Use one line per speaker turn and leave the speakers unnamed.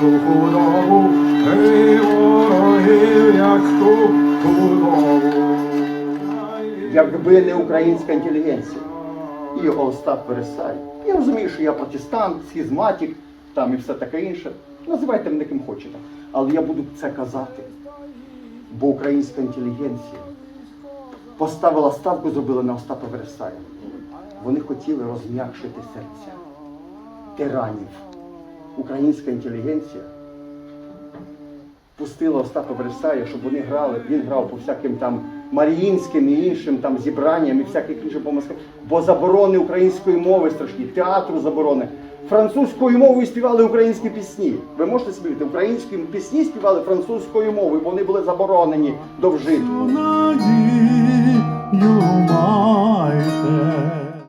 ту худобу, ти ворогів, як ту худобу.
Якби не українська інтелігенція і Остап Вересай. Я розумію, що я протестант, схізматик, там і все таке інше. Називайте мене ким хочете. Але я буду це казати. Бо українська інтелігенція поставила ставку, зробила на Остапа Вересая. Вони хотіли розм'якшити серця тиранів. Українська інтелігенція пустила Остапа Вересая, щоб вони грали. Він грав по всяким там Маріїнським і іншим там зібранням і всяких інших помисках. Бо заборони української мови страшні, театру заборони. Французькою мовою співали українські пісні. Ви можете собі уявити, українські пісні співали французькою мовою, бо вони були заборонені до вжитку.